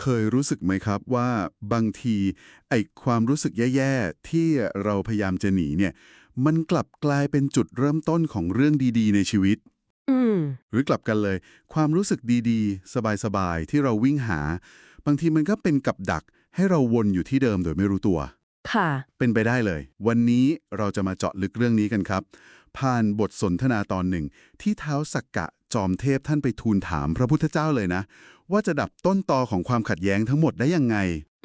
เคยรู้สึกไหมครับว่าบางทีไอ้ความรู้สึกแย่ๆ ที่เราพยายามจะหนีเนี่ย มันกลับกลายเป็นจุดเริ่มต้นของเรื่องดีๆ ในชีวิต อืม หรือกลับกันเลย ความรู้สึกดีๆ สบายๆ ที่เราวิ่งหา บางทีมันก็เป็นกับดักให้เราวนอยู่ที่เดิมโดยไม่รู้ตัว ค่ะ เป็นไปได้เลย วันนี้เราจะมาเจาะลึกเรื่องนี้กันครับ ผ่านบทสนทนาตอนหนึ่ง ที่เท้าสักกะจอมเทพท่านไปทูลถามพระพุทธเจ้าเลยนะ ว่าจะดับต้นตอของความขัดแย้งทั้งหมดได้ยังไง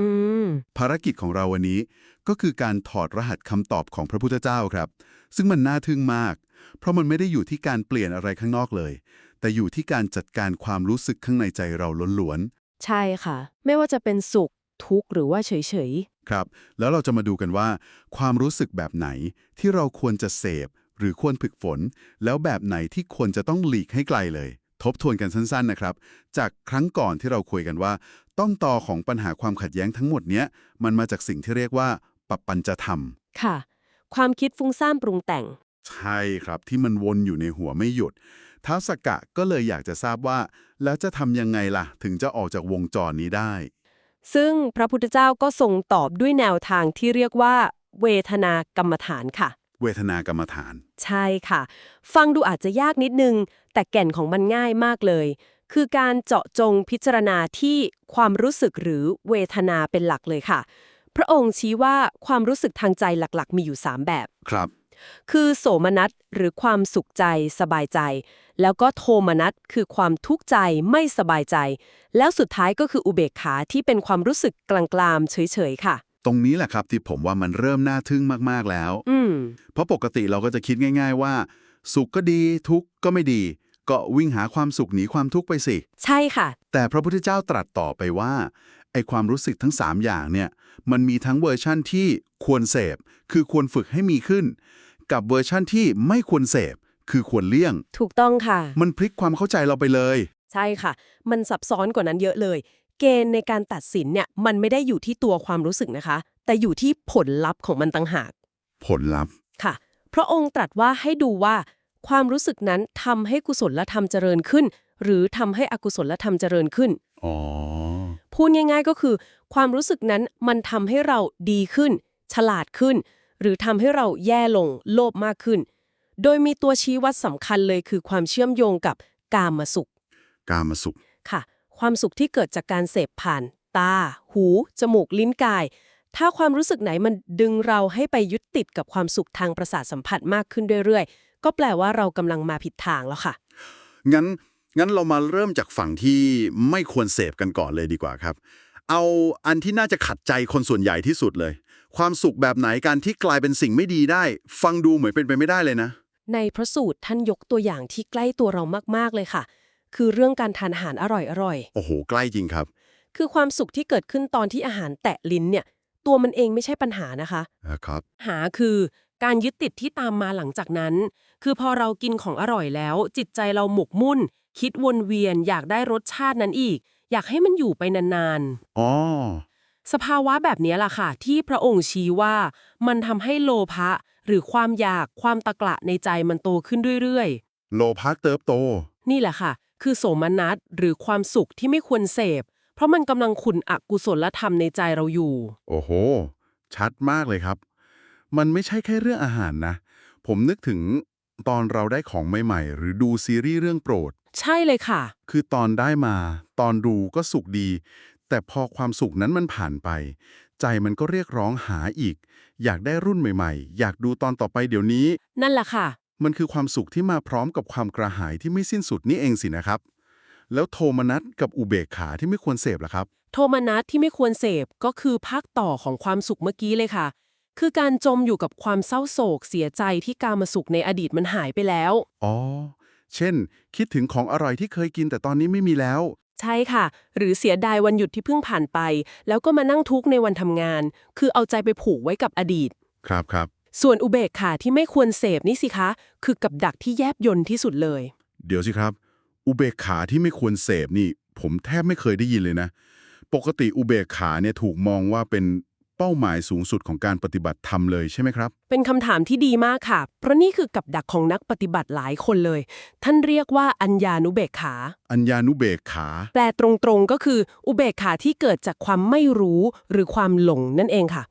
อืมภารกิจของเราวันนี้ก็คือการถอดรหัสคำตอบของพระพุทธเจ้าครับ ซึ่งมันน่าทึ่งมาก เพราะมันไม่ได้อยู่ที่การเปลี่ยนอะไรข้างนอกเลย แต่อยู่ที่การจัดการความรู้สึกข้างในใจเราล้วนใช่ค่ะ ไม่ว่าจะเป็นสุขทุกข์หรือว่าเฉยๆครับ แล้วเราจะมาดูกันว่า ความรู้สึกแบบไหนที่เราควรจะเสพ หรือควรฝึกฝน แล้วแบบไหนที่ควรจะต้องหลีกให้ไกลเลย ทบทวนกันสั้นๆนะครับ จากครั้งก่อนที่เราคุยกันว่า ต้องต่อของปัญหาความขัดแย้งทั้งหมดเนี้ยมันมาจากสิ่งที่เรียกว่าปัปปัญจธรรมๆค่ะ ความคิดฟุ้งซ่านปรุงแต่ง ใช่ครับที่มันวนอยู่ในหัวไม่หยุดท้าวสกกะก็เลยอยากจะทราบว่า แล้วจะทำยังไงล่ะ ถึงจะออกจากวงจรนี้ได้ ซึ่งพระพุทธเจ้าก็ทรงตอบด้วยแนวทางที่เรียกว่า เวทนากรรมฐานค่ะ เวทนากรรมฐาน ใช่ค่ะ ฟังดูอาจจะยากนิดนึง แต่แก่นของมันง่ายมากเลย คือการเจาะจงพิจารณาที่ความรู้สึกหรือเวทนาเป็นหลักเลยค่ะ พระองค์ชี้ว่าความรู้สึกทางใจหลักๆ มีอยู่ 3 แบบครับ คือโสมนัสหรือความสุขใจสบายใจ แล้วก็โทมนัสคือความทุกข์ใจไม่สบายใจ แล้วสุดท้ายก็คืออุเบกขาที่เป็นความรู้สึกกลางๆเฉยๆค่ะ ตรงนี้แหละครับที่ผมว่ามันเริ่มน่าทึ่งมากๆแล้ว อืม เพราะปกติเราก็จะคิดง่าย ๆ ว่า สุขก็ดีทุกข์ก็ไม่ดี ก็วิ่งหาความสุขหนีความทุกข์ไปสิ ใช่ค่ะ แต่พระพุทธเจ้าตรัสต่อไปว่าไอความรู้สึกทั้ง 3 อย่างเนี่ยมันมีทั้งเวอร์ชั่นที่ควรเสพ คือควรฝึกให้มีขึ้น กับเวอร์ชั่นที่ไม่ควรเสพ คือควรเลี่ยง ถูกต้องค่ะ มันพลิกความเข้าใจเราไปเลย ใช่ค่ะ มันซับซ้อนกว่านั้นเยอะเลย เกณฑ์ในการตัดสินเนี่ยมันไม่ได้อยู่ที่ตัวความรู้สึกนะคะ แต่อยู่ที่ผลลัพธ์ของมันต่างหาก ผลลัพธ์ค่ะ พระองค์ตรัสว่าให้ดูว่า ความรู้สึกนั้นทำให้กุศลธรรมเจริญขึ้น หรือทำให้อกุศลธรรมเจริญขึ้นอ๋อพูดง่าย ๆก็คือ ความรู้สึกนั้นมันทำให้เราดีขึ้น ฉลาดขึ้น หรือทำให้เราแย่ลงโลภมากขึ้น โดยมีตัวชี้วัดสำคัญเลยคือความเชื่อมโยงกับกามสุข กามาสุขค่ะ ความสุขที่เกิดจากการเสพผ่าน ตา หู จมูก ลิ้นกาย ถ้าความรู้สึกไหนมันดึงเราให้ไปยึดติดกับความสุขทางประสาทสัมผัสมากขึ้นเรื่อยๆ ก็แปลว่าเรากำลังมาผิดทางแล้วค่ะ งั้น งั้นเรามาเริ่มจากฝั่งที่ไม่ควรเสพกันก่อนเลยดีกว่าครับ เอาอันที่น่าจะขัดใจคนส่วนใหญ่ที่สุดเลย ความสุขแบบไหนการที่กลายเป็นสิ่งไม่ดีได้ ฟังดูเหมือนเป็นไปไม่ได้เลยนะ ในพระสูตรท่านยกตัวอย่างที่ใกล้ตัวเรามากๆเลยค่ะ คือเรื่องการทานอาหารอร่อยๆโอ้โห ใกล้จริงครับคือความสุขที่เกิดขึ้นตอนที่อาหารแตะลิ้นเนี่ย ตัวมันเองไม่ใช่ปัญหานะคะนะครับหาคือการยึดติดที่ตามมาหลังจากนั้น คือพอเรากินของอร่อยแล้ว จิตใจเราหมกมุ่น คิดวนเวียน อยากได้รสชาตินั้นอีก อยากให้มันอยู่ไปนานอ๋อ ๆ สภาวะแบบนี้ล่ะค่ะ ที่พระองค์ชี้ว่ามันทำให้โลภะหรือความอยากความตะกละในใจมันโตขึ้นเรื่อยๆโลภะเติบโตนี่แหละค่ะ คือโสมนัสหรือความสุขที่ไม่ควรเสพ เพราะมันกำลังขุนอกุศลธรรมในใจเราอยู่ โอ้โห ชัดมากเลยครับ มันไม่ใช่แค่เรื่องอาหารนะ ผมนึกถึงตอนเราได้ของใหม่ๆ หรือดูซีรีส์เรื่องโปรด ใช่เลยค่ะ คือตอนได้มา ตอนดูก็สุขดี แต่พอความสุขนั้นมันผ่านไป ใจมันก็เรียกร้องหาอีก อยากได้รุ่นใหม่ ๆ อยากดูตอนต่อไปเดี๋ยวนี้ นั่นแหละค่ะ มันคือความสุขที่มาพร้อมกับความกระหายที่ไม่สิ้นสุดนี่เองสินะครับ แล้วโทมนัสกับอุเบกขาที่ไม่ควรเสพล่ะครับ โทมนัสที่ไม่ควรเสพก็คือภาคต่อของความสุขเมื่อกี้เลยค่ะ คือการจมอยู่กับความเศร้าโศกเสียใจที่การมาสุขในอดีตมันหายไปแล้ว อ๋อ เช่น คิดถึงของอร่อยที่เคยกินแต่ตอนนี้ไม่มีแล้ว ใช่ค่ะ หรือเสียดายวันหยุดที่เพิ่งผ่านไป แล้วก็มานั่งทุกข์ในวันทำงาน คือเอาใจไปผูกไว้กับอดีต ครับครับ ส่วนอุเบกขาที่ไม่ควรเสพนี่สิคะ คือกับดักที่แยบยนที่สุดเลย เดี๋ยวสิครับ อุเบกขาที่ไม่ควรเสพนี่ ผมแทบไม่เคยได้ยินเลยนะ ปกติอุเบกขาเนี่ยถูกมองว่าเป็นเป้าหมายสูงสุดของการปฏิบัติธรรมเลยใช่ไหมครับ เป็นคำถามที่ดีมากค่ะ เพราะนี่คือกับดักของนักปฏิบัติหลายคนเลย ท่านเรียกว่าอัญญานุเบกขา อัญญานุเบกขา แปลตรงๆก็คือ อุเบกขาที่เกิดจากความไม่รู้หรือความหลงนั่นเองค่ะ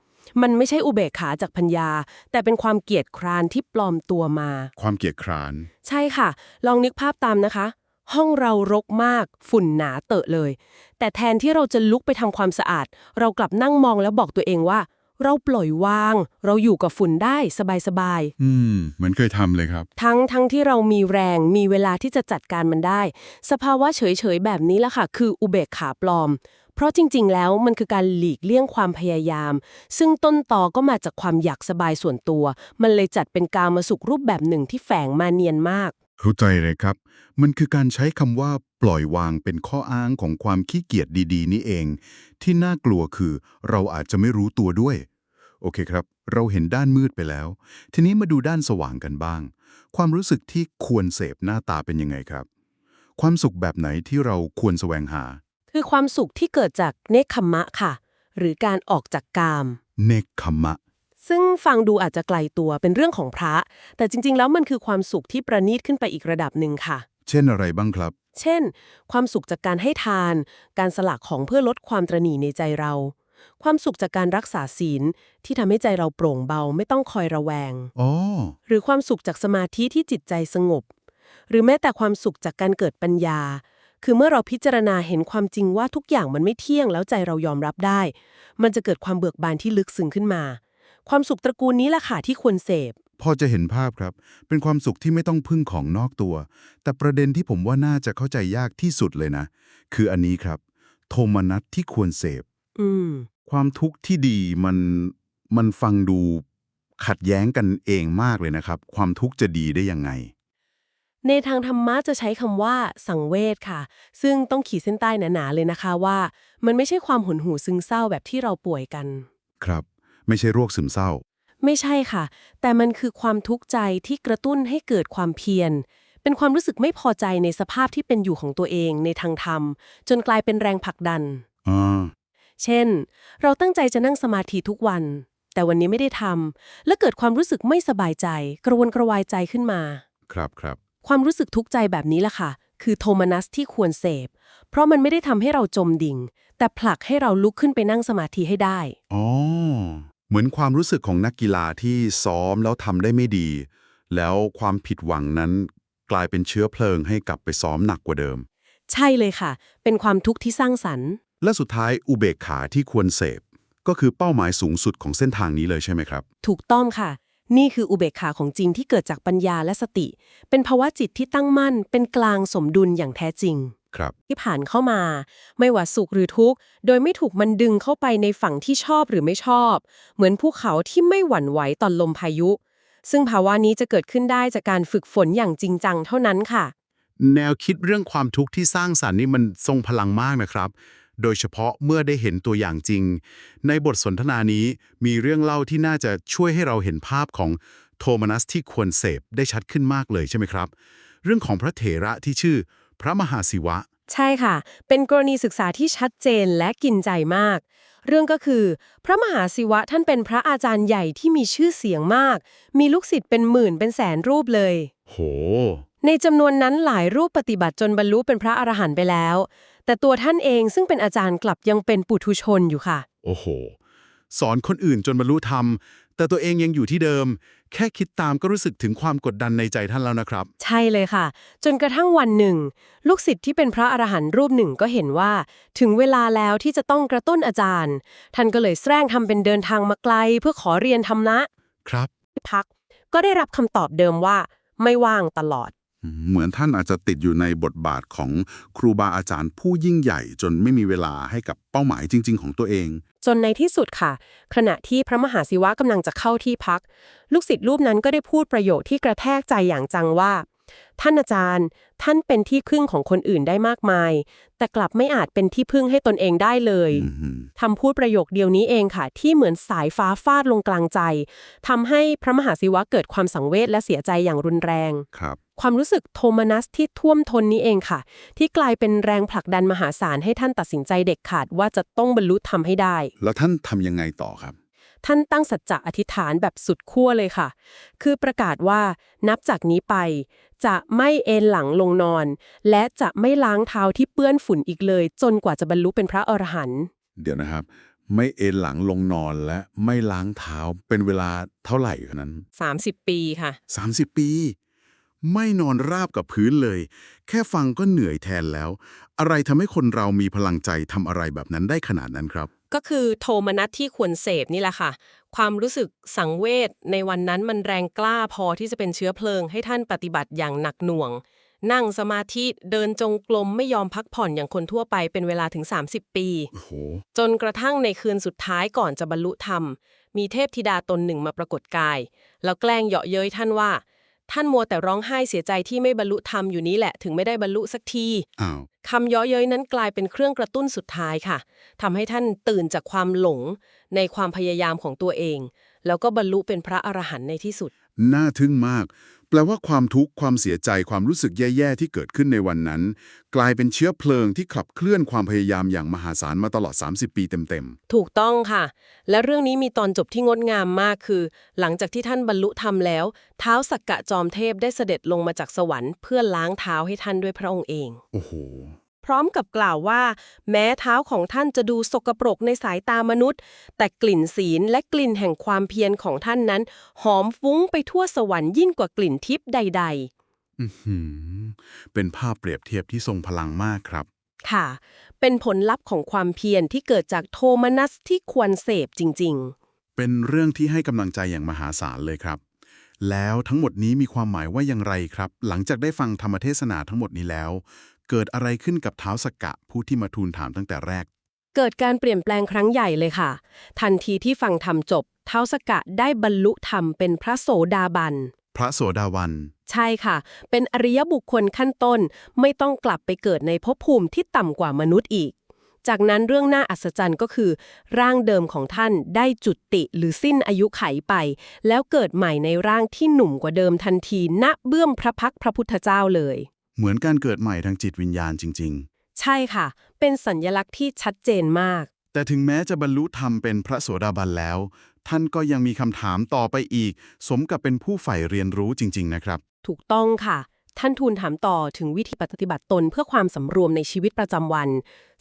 มันไม่ใช่อุเบกขาจากพัญญา แต่เป็นความเกียจคร้านที่ปลอมตัวมา ความเกียจคร้าน ใช่ค่ะ ลองนึกภาพตามนะคะ ห้องเรารกมาก ฝุ่นหนาเตอะเลย แต่แทนที่เราจะลุกไปทำความสะอาด เรากลับนั่งมองแล้วบอกตัวเองว่า เราปล่อยวาง เราอยู่กับฝุ่นได้สบายอืมเหมือนเคยทำเลยครับๆทั้งทั้งที่เรามีแรงมีเวลาที่จะจัดการมันได้ สภาวะเฉยๆแบบนี้ละค่ะ คืออุเบกขาปลอม เพราะจริง ๆ แล้วมันคือการหลีกเลี่ยงความพยายาม ซึ่งต้นตอก็มาจากความอยากสบายส่วนตัว มันเลยจัดเป็นการมาสุขรูปแบบหนึ่งที่แฝงมาเนียนมาก เข้าใจเลยครับ มันคือการใช้คำว่าปล่อยวางเป็นข้ออ้างของความขี้เกียจดี ๆ นี่เอง ที่น่ากลัวคือ เราอาจจะไม่รู้ตัวด้วย โอเคครับ เราเห็นด้านมืดไปแล้ว ทีนี้มาดูด้านสว่างกันบ้าง ความรู้สึกที่ควรเสพหน้าตาเป็นยังไงครับ ความสุขแบบไหนที่เราควรแสวงหา คือความสุขที่เกิดจากเนคขมมะค่ะ หรือการออกจากกาม เนคขมะ ซึ่งฟังดูอาจจะไกลตัวเป็นเรื่องของพระ แต่จริง ๆ แล้วมันคือความสุขที่ประณีตขึ้นไปอีกระดับหนึ่งค่ะ เช่นอะไรบ้างครับ เช่น ความสุขจากการให้ทาน การสละของเพื่อลดความตระหนี่ในใจเรา ความสุขจากการรักษาศีลที่ทำให้ใจเราโปร่งเบาไม่ต้องคอยระแวง อ๋อ หรือความสุขจากสมาธิที่จิตใจสงบ หรือแม้แต่ความสุขจากการเกิดปัญญา คือเมื่อเราพิจารณาเห็นความจริงว่าทุกอย่างมันไม่เที่ยงแล้วใจเรายอมรับได้ มันจะเกิดความเบิกบานที่ลึกซึ้งขึ้นมา ความสุขตระกูลนี้แหละค่ะที่ควรเสพ พอจะเห็นภาพครับ เป็นความสุขที่ไม่ต้องพึ่งของนอกตัว แต่ประเด็นที่ผมว่าน่าจะเข้าใจยากที่สุดเลยนะ คืออันนี้ครับ โทมนัสที่ควรเสพอืมความทุกข์ที่ดีมันมันฟังดูขัดแย้งกันเองมากเลยนะครับ ความทุกข์จะดีได้ยังไง ในทางธรรมะจะใช้คำว่า สังเวชค่ะ ซึ่งต้องขีดเส้นใต้หนาๆเลยนะคะว่า มันไม่ใช่ความหดหู่ซึงเศร้าแบบที่เราป่วยกัน ครับ ไม่ใช่โรคซึมเศร้า ไม่ใช่ค่ะ แต่มันคือความทุกข์ใจที่กระตุ้นให้เกิดความเพียร เป็นความรู้สึกไม่พอใจในสภาพที่เป็นอยู่ของตัวเองในทางธรรม จนกลายเป็นแรงผลักดันอ่าเช่น เราตั้งใจจะนั่งสมาธิทุกวัน แต่วันนี้ไม่ได้ทำและเกิดความรู้สึกไม่สบายใจ กระวนกระวายใจขึ้นมา ครับครับ ความรู้สึกทุกข์ใจแบบนี้ล่ะค่ะ คือโทมนัสที่ควรเสพ เพราะมันไม่ได้ทำให้เราจมดิ่ง แต่ผลักให้เราลุกขึ้นไปนั่งสมาธิให้ได้ อ๋อ เหมือนความรู้สึกของนักกีฬาที่ซ้อมแล้วทำได้ไม่ดี แล้วความผิดหวังนั้นกลายเป็นเชื้อเพลิงให้กลับไปซ้อมหนักกว่าเดิม ใช่เลยค่ะ เป็นความทุกข์ที่สร้างสรรค์ และสุดท้ายอุเบกขาที่ควรเสพ ก็คือเป้าหมายสูงสุดของเส้นทางนี้เลยใช่ไหมครับ ถูกต้องค่ะ นี่คืออุเบกขาของจริงที่เกิดจากปัญญาและสติ เป็นภาวะจิตที่ตั้งมั่น เป็นกลางสมดุลอย่างแท้จริง ครับ ที่ผ่านเข้ามา ไม่ว่าสุขหรือทุกข์ โดยไม่ถูกมันดึงเข้าไปในฝั่งที่ชอบหรือไม่ชอบ เหมือนภูเขาที่ไม่หวั่นไหวตอนลมพายุ ซึ่งภาวะนี้จะเกิดขึ้นได้จากการฝึกฝนอย่างจริงจังเท่านั้นค่ะ แนวคิดเรื่องความทุกข์ที่สร้างสรรค์นี่มันทรงพลังมากนะครับ โดยเฉพาะเมื่อได้เห็นตัวอย่างจริง ในบทสนทนานี้มีเรื่องเล่าที่น่าจะช่วยให้เราเห็นภาพของโทมนัสที่ควรเสพได้ชัดขึ้นมากเลยใช่ไหมครับ เรื่องของพระเถระที่ชื่อพระมหาศิวะ ใช่ค่ะ เป็นกรณีศึกษาที่ชัดเจนและกินใจมาก เรื่องก็คือ พระมหาศิวะท่านเป็นพระอาจารย์ใหญ่ที่มีชื่อเสียงมาก มีลูกศิษย์เป็นหมื่นเป็นแสนรูปเลย โห ในจำนวนนั้นหลายรูปปฏิบัติจนบรรลุเป็นพระอรหันต์ไปแล้ว แต่ตัวท่านเองซึ่งเป็นอาจารย์กลับยังเป็นปุถุชนอยู่ค่ะ โอ้โห สอนคนอื่นจนบรรลุธรรม แต่ตัวเองยังอยู่ที่เดิม แค่คิดตามก็รู้สึกถึงความกดดันในใจท่านแล้วนะครับ ใช่เลยค่ะ จนกระทั่งวันหนึ่ง ลูกศิษย์ที่เป็นพระอรหันต์รูปหนึ่งก็เห็นว่า ถึงเวลาแล้วที่จะต้องกระตุ้นอาจารย์ ท่านก็เลยแสร้งทำเป็นเดินทางมาไกล เพื่อขอเรียนธรรมะครับ พักก็ได้รับคำตอบเดิมว่า ไม่ว่างตลอด เหมือนท่านอาจจะติดอยู่ในบทบาทของครูบาอาจารย์ผู้ยิ่งใหญ่จนไม่มีเวลาให้กับเป้าหมายจริง ๆ ของตัวเอง จนในที่สุดค่ะ ขณะที่พระมหาศิวะกำลังจะเข้าที่พัก ลูกศิษย์รูปนั้นก็ได้พูดประโยคที่กระแทกใจอย่างจังว่า ท่านอาจารย์ ท่านเป็นที่พึ่งของคนอื่นได้มากมาย แต่กลับไม่อาจเป็นที่พึ่งให้ตนเองได้เลยอือหือคำพูดประโยคเดียวนี้เองค่ะ ที่เหมือนสายฟ้าฟาดลงกลางใจทำให้พระมหาศิวะเกิดความสังเวชและเสียใจอย่างรุนแรงครับ ความรู้สึกโทมนัสที่ท่วมท้นนี้เองค่ะ ที่กลายเป็นแรงผลักดันมหาศาลให้ท่านตัดสินใจเด็ดขาดว่าจะต้องบรรลุธรรมให้ได้ แล้วท่านทำยังไงต่อครับ ท่านตั้งสัจจะอธิษฐานแบบสุดขั้วเลยค่ะ คือประกาศว่านับจากนี้ไป จะไม่เอนหลังลงนอน และจะไม่ล้างเท้าที่เปื้อนฝุ่นอีกเลย จนกว่าจะบรรลุเป็นพระอรหันต์เดี๋ยวนะครับ ไม่เอนหลังลงนอนและไม่ล้างเท้าเป็นเวลาเท่าไหร่คะนั้น 30 ปีค่ะ 30 ปี ไม่นอนราบกับพื้นเลย แค่ฟังก็เหนื่อยแทนแล้ว อะไรทำให้คนเรามีพลังใจทำอะไรแบบนั้นได้ขนาดนั้นครับ ก็คือโทมนัสที่ควรเสพนี่แหละค่ะ ความรู้สึกสังเวชในวันนั้นมันแรงกล้าพอที่จะเป็นเชื้อเพลิง ให้ท่านปฏิบัติอย่างหนักหน่วง นั่งสมาธิเดินจงกรมไม่ยอมพักผ่อนอย่างคนทั่วไปเป็นเวลาถึง 30 ปีโอ้โหจนกระทั่งในคืนสุดท้ายก่อนจะบรรลุธรรม มีเทพธิดาตนหนึ่งมาปรากฏกาย แล้วแกล้งเหยาะเย้ยท่านว่า ท่านมัวแต่ร้องไห้เสียใจที่ไม่บรรลุธรรมอยู่นี้แหละถึงไม่ได้บรรลุสักทีอ้าวคำเย้อเย้ยนั้นกลายเป็นเครื่องกระตุ้นสุดท้ายค่ะทำให้ท่านตื่นจากความหลงในความพยายามของตัวเอง แล้วก็บรรลุเป็นพระอรหันต์ในที่สุด น่าทึ่งมาก แปลว่าความทุกข์ความเสียใจความรู้สึกแย่ๆที่เกิดขึ้นในวันนั้น กลายเป็นเชื้อเพลิงที่ขับเคลื่อนความพยายามอย่างมหาศาลมาตลอด 30 ปีเต็มถูกต้องค่ะ และเรื่องนี้มีตอนจบที่งดงามมากคือ หลังจากที่ท่านบรรลุธรรมแล้ว เท้าสักกะจอมเทพได้เสด็จลงมาจากสวรรค์เพื่อล้างเท้าให้ท่านด้วยพระองค์เองๆโอ้โห พร้อมกับกล่าวว่า แม้เท้าของท่านจะดูสกปรกในสายตามนุษย์ แต่กลิ่นศีลและกลิ่นแห่งความเพียรของท่านนั้น หอมฟุ้งไปทั่วสวรรค์ยิ่งกว่ากลิ่นทิพย์ใดอื้อหือเป็นภาพเปรียบเทียบที่ทรงพลังมากครับๆค่ะ เป็นผลลัพธ์ของความเพียรที่เกิดจากโทมนัสที่ควรเสพจริงเป็นเรื่องที่ให้กำลังใจอย่างมหาศาลเลยครับแล้วทั้งหมดนี้มีความหมายว่าอย่างไรครับ หลังจากได้ฟังธรรมเทศนาทั้งหมดนี้แล้ว เกิดอะไรขึ้นกับเท้าสกกะผู้ที่มาทูลถามตั้งแต่แรกๆเกิดการเปลี่ยนแปลงครั้งใหญ่เลยค่ะ ทันทีที่ฟังธรรมจบ เท้าสกกะได้บรรลุธรรมเป็นพระโสดาบัน พระโสดาวัน ใช่ค่ะ เป็นอริยบุคคลขั้นต้น ไม่ต้องกลับไปเกิดในภพภูมิที่ต่ำกว่ามนุษย์อีก จากนั้นเรื่องน่าอัศจรรย์ก็คือ ร่างเดิมของท่านได้จุติหรือสิ้นอายุไขไป แล้วเกิดใหม่ในร่างที่หนุ่มกว่าเดิมทันทีณเบื้องพระพักตร์พระพุทธเจ้าเลย เหมือนการเกิดใหม่ทางจิตวิญญาณจริงใช่ค่ะ เป็นสัญญลักษณ์ที่ชัดเจนมากๆแต่ถึงแม้จะบรรลุธรรมเป็นพระโสดาบันแล้ว ท่านก็ยังมีคำถามต่อไปอีก สมกับเป็นผู้ใฝ่เรียนรู้จริง ๆ นะครับ ถูกต้องค่ะ ท่านทูลถามต่อถึงวิธีปฏิบัติตนเพื่อความสำรวมในชีวิตประจำวัน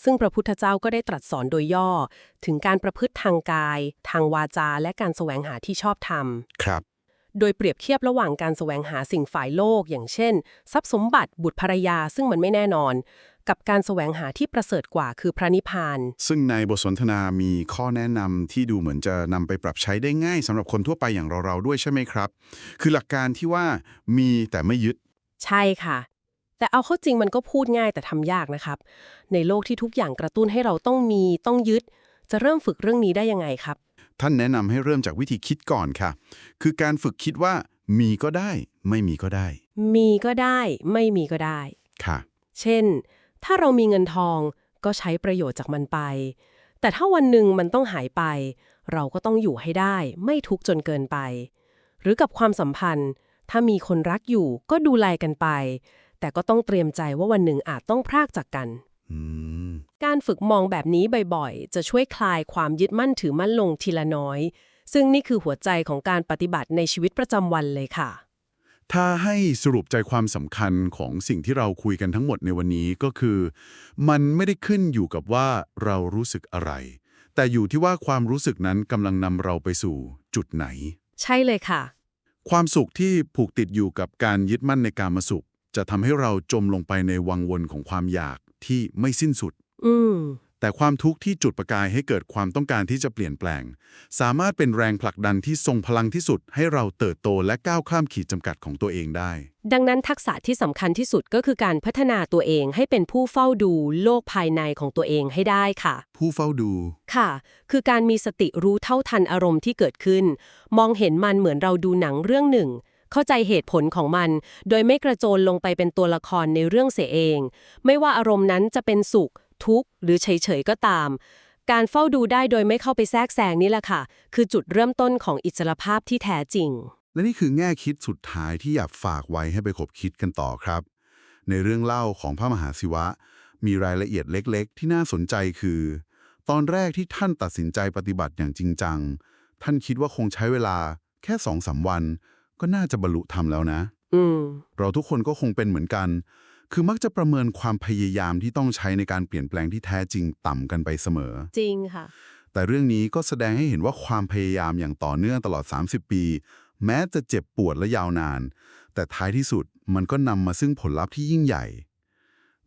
ซึ่งพระพุทธเจ้าก็ได้ตรัสสอนโดยย่อ ถึงการประพฤติทางกาย ทางวาจา และการแสวงหาที่ชอบธรรม ครับ โดยเปรียบเทียบระหว่างการแสวงหาสิ่งฝ่ายโลก อย่างเช่น ทรัพย์สมบัติบุตรภรรยาซึ่งมันไม่แน่นอน กับการแสวงหาที่ประเสริฐกว่าคือพระนิพพาน ซึ่งในบทสนทนามีข้อแนะนำที่ดูเหมือนจะนำไปปรับใช้ได้ง่ายสำหรับคนทั่วไปอย่างเราๆด้วยใช่ไหมครับ คือหลักการที่ว่ามีแต่ไม่ยึด ใช่ค่ะ แต่เอาเข้าจริงมันก็พูดง่ายแต่ทำยากนะครับ ในโลกที่ทุกอย่างกระตุ้นให้เราต้องมีต้องยึด จะเริ่มฝึกเรื่องนี้ได้ยังไงครับ ท่านแนะนำให้เริ่มจากวิธีคิดก่อนค่ะ คือการฝึกคิดว่ามีก็ได้ ไม่มีก็ได้ มีก็ได้ ไม่มีก็ได้ ค่ะ เช่น ถ้าเรามีเงินทองก็ใช้ประโยชน์จากมันไป แต่ถ้าวันหนึ่งมันต้องหายไป เราก็ต้องอยู่ให้ได้ ไม่ทุกข์จนเกินไป หรือกับความสัมพันธ์ ถ้ามีคนรักอยู่ก็ดูแลกันไป แต่ก็ต้องเตรียมใจว่าวันหนึ่งอาจต้องพรากจากกัน อืม การฝึกมองแบบนี้บ่อยๆ จะช่วยคลายความยึดมั่นถือมั่นลงทีละน้อย ซึ่งนี่คือหัวใจของการปฏิบัติในชีวิตประจำวันเลยค่ะ ถ้าให้สรุปใจความสำคัญของสิ่งที่เราคุยกันทั้งหมดในวันนี้ก็คือ มันไม่ได้ขึ้นอยู่กับว่าเรารู้สึกอะไร แต่อยู่ที่ว่าความรู้สึกนั้นกำลังนำเราไปสู่จุดไหน ใช่เลยค่ะ ความสุขที่ผูกติดอยู่กับการยึดมั่นในการมาสุข จะทำให้เราจมลงไปในวังวนของความอยากที่ไม่สิ้นสุด อืมแต่ความทุกข์ที่จุดประกายให้เกิดความต้องการที่จะเปลี่ยนแปลง สามารถเป็นแรงผลักดันที่ทรงพลังที่สุด ให้เราเติบโตและก้าวข้ามขีดจำกัดของตัวเองได้ ดังนั้นทักษะที่สำคัญที่สุดก็คือการพัฒนาตัวเองให้เป็นผู้เฝ้าดูโลกภายในของตัวเองให้ได้ค่ะ ผู้เฝ้าดู ค่ะ คือการมีสติรู้เท่าทันอารมณ์ที่เกิดขึ้น มองเห็นมันเหมือนเราดูหนังเรื่องหนึ่ง เข้าใจเหตุผลของมัน โดยไม่กระโจนลงไปเป็นตัวละครในเรื่องเสียเอง ไม่ว่าอารมณ์นั้นจะเป็นสุข ทุกข์ หรือเฉยๆก็ตาม การเฝ้าดูได้โดยไม่เข้าไปแทรกแซงนี่แหละค่ะ คือจุดเริ่มต้นของอิสรภาพที่แท้จริง และนี่คือแง่คิดสุดท้ายที่อยากฝากไว้ให้ไปคบคิดกันต่อครับ ในเรื่องเล่าของพระมหาศิวะ มีรายละเอียดเล็กๆ ที่น่าสนใจคือ ตอนแรกที่ท่านตัดสินใจปฏิบัติอย่างจริงจัง ท่านคิดว่าคงใช้เวลาแค่สองสามวัน ก็น่าจะบรรลุธรรมแล้วนะอืมเราทุกคนก็คงเป็นเหมือนกัน คือมักจะประเมินความพยายามที่ต้องใช้ในการเปลี่ยนแปลงที่แท้จริงต่ำกันไปเสมอ จริงค่ะ แต่เรื่องนี้ก็แสดงให้เห็นว่าความพยายามอย่างต่อเนื่องตลอด 30 ปี แม้จะเจ็บปวดและยาวนาน แต่ท้ายที่สุดมันก็นำมาซึ่งผลลัพธ์ที่ยิ่งใหญ่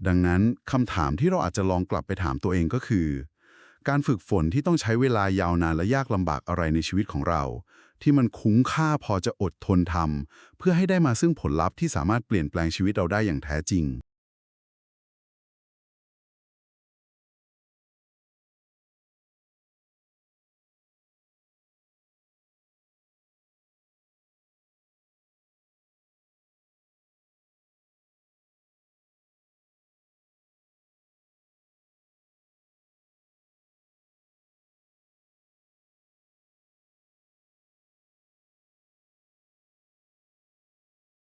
ดังนั้นคำถามที่เราอาจจะลองกลับไปถามตัวเองก็คือ การฝึกฝนที่ต้องใช้เวลายาวนานและยากลำบากอะไรในชีวิตของเรา ที่มันคุ้มค่าพอจะอดทนทำเพื่อให้ได้มาซึ่งผลลัพธ์ที่สามารถเปลี่ยนแปลงชีวิตเราได้อย่างแท้จริง